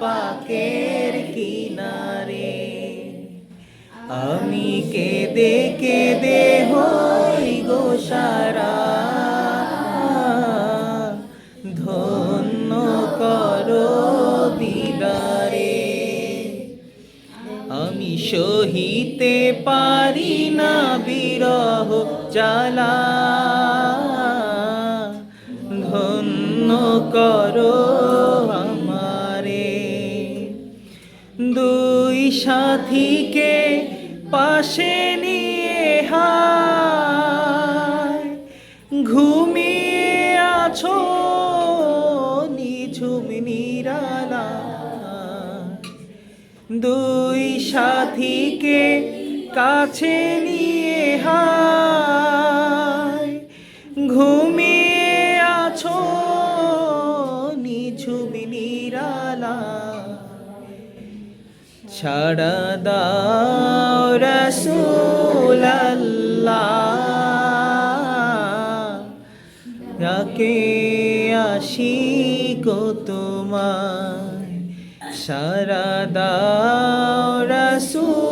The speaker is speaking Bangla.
পাকের কিনারে, আমি কেঁদে কেঁদে হই গো সারা। ধন্য করো দিদারে, আমি সহিতে পারি না বিরহ জ্বালা। ধন্য করো দুই সাথীকে পাশে নিয়ে হায়। ঘুমিয়ে আছো, নিঝুম নিরালা। দুই সাথীকে কাছে নিয়ে হায়। ঘুমিয়ে আছো, নিঝুম নিরালা। ছাড়া দাও আসি কো তোমার সারা রসুল্লাহ